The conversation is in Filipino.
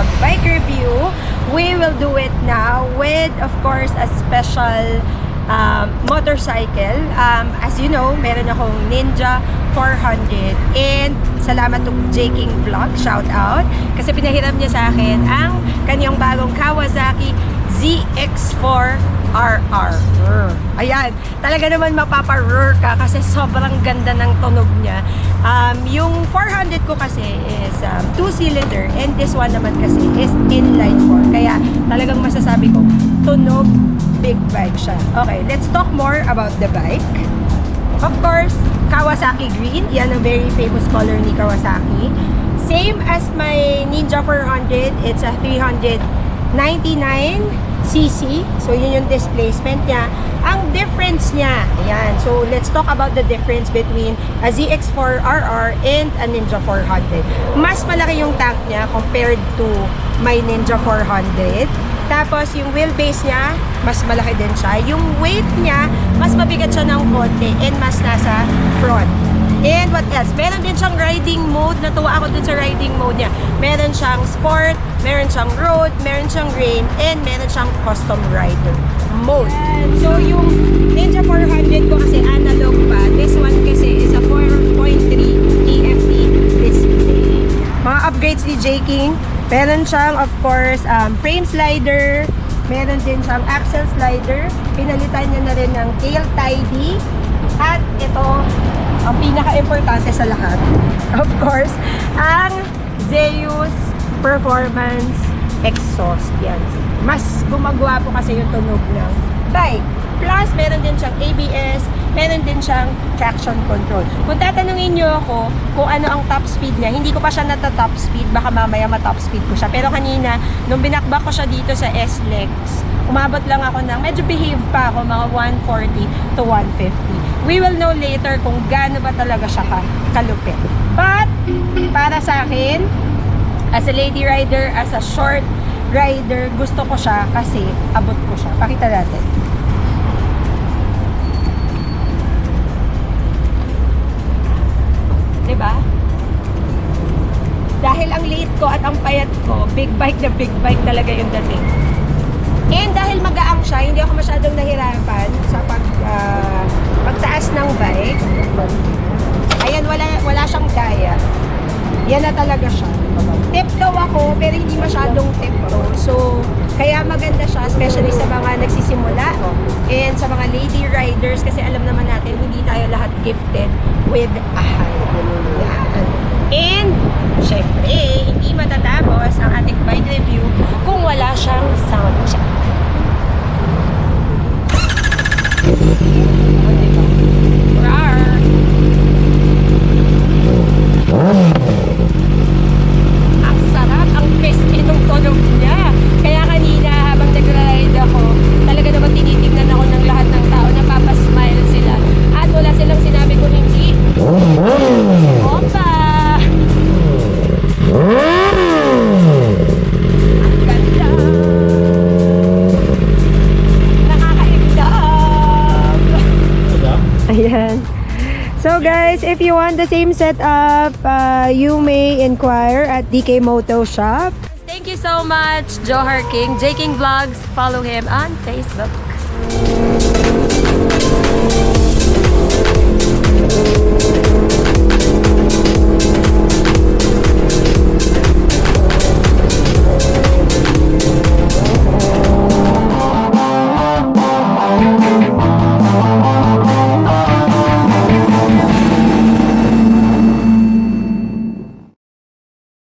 mag-bike review. We will do it now with, of course, a special um, motorcycle. Um, as you know, meron akong Ninja 400. And salamat to J. King Vlog, shout out. Kasi pinahiram niya sa akin ang kanyang bagong Kawasaki ZX4 RR. Ah. Ayan, talaga naman mapaparor ka kasi sobrang ganda ng tunog niya. Uh, 400 ko kasi is um, 2-cylinder and this one naman kasi is inline 4. Kaya talagang masasabi ko, tunog big bike siya. Okay, let's talk more about the bike. Of course, Kawasaki Green. Yan ang very famous color ni Kawasaki. Same as my Ninja 400. It's a 399cc. So, yun yung displacement niya. Ang difference niya, ayan. So, let's talk about the difference between a ZX4RR and a Ninja 400. Mas malaki yung tank niya compared to my Ninja 400. Tapos, yung wheelbase niya, mas malaki din siya. Yung weight niya, mas mabigat siya ng konti and mas nasa front. And what else? Meron din siyang riding mode. Natuwa ako dun sa riding mode niya. Meron siyang sport, meron siyang road, meron siyang rain, and meron siyang custom rider mode. So, yung Ninja 400 ko kasi analog pa. This one kasi is a 4.3 TFT display. Mga upgrades ni J. King. Meron siyang, of course, um, frame slider. Meron din siyang axle slider. Pinalitan niya na rin ng tail tidy. At ito, ang pinaka-importante sa lahat, of course, ang Zeus Performance Exhaust. Yan. Mas gumagawa po kasi yung tunog ng bike. Plus, meron din siyang ABS, meron din siyang traction control. Kung tatanungin niyo ako kung ano ang top speed niya, hindi ko pa siya nata-top speed, baka mamaya ma-top speed ko siya. Pero kanina, nung binakbak ko siya dito sa S-Lex, umabot lang ako ng, medyo behave pa ako, mga 140 to 150. We will know later kung gaano ba talaga siya ka kalupit. But, para sa akin, as a lady rider, as a short rider, gusto ko siya kasi abot ko siya. Pakita natin. Liit ko at ang payat ko, big bike na big bike talaga yung dating. And dahil magaang siya, hindi ako masyadong nahirapan sa pag, ah, pagtaas ng bike. Ayan, wala, wala siyang gaya. Yan na talaga siya. Tiptoe ako, pero hindi masyadong tiptoe. So, kaya maganda siya, especially sa mga nagsisimula and sa mga lady riders kasi alam naman natin, hindi tayo lahat gifted with a height. Yan. And, syempre, hindi matatapos ang ating bike review kung wala siyang sound So guys, if you want the same setup, uh, you may inquire at DK Moto Shop. Thank you so much, Johar King. J King Vlogs. Follow him on Facebook.